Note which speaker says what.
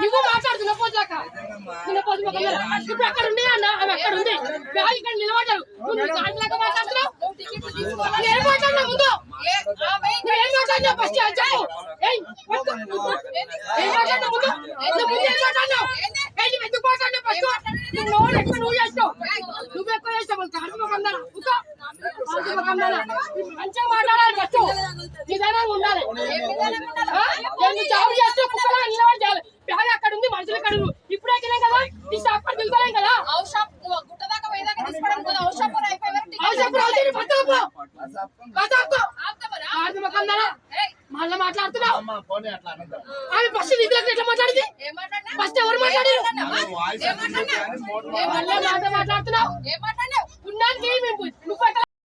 Speaker 1: నువ్వు మాట్లాడుతున్నావు పోతాక నిన్న ఇప్పుడు అక్కడ ఉంది అన్న అవి అక్కడ ఉంది బ్యాగ్ ఇక్కడ నిలబడ్డారు. నువ్వు గాడిదలాక మాట్లాడుతున్నావు? ఏం మాట్లాడినా ముందు. ఏం మాట్లాడినావు ఫస్ట్ చెప్పు. ఏం మాట్లాడినావు ముందు. ముందు ఏం మాట్లాడినావు ఏయ్, నువ్వు ఎందుకు మాట్లాడినావు ఫస్ట్ నువ్వు నోరు ఎక్కువ నువ్వు చేస్తావు నువ్వు ఎక్కువ చేస్తావు వాళ్ళు కాదు మొక్కందాన ఇంకా కాదు మొక్కందాన మంచిగా మాట్లాడాలి ఫస్ట్ నిదానంగా ఉండాలి. ఆ? నేను జాబ్ చేస్తే కుక్కలా నిలబడి చేయాలి బ్యాగ్ అక్కడ ఉంది మనుషులు అక్కడ ఉన్నారు. ఇప్పుడే ఎక్కినాం కదా ఈ షాప్? పడి దిగుతాం కదా. మళ్ళీ మాట్లాడుతున్నావు. ఆమె ఫస్ట్ నిధులకు ఎట్లా మాట్లాడింది? మాట్లాడుతున్నావు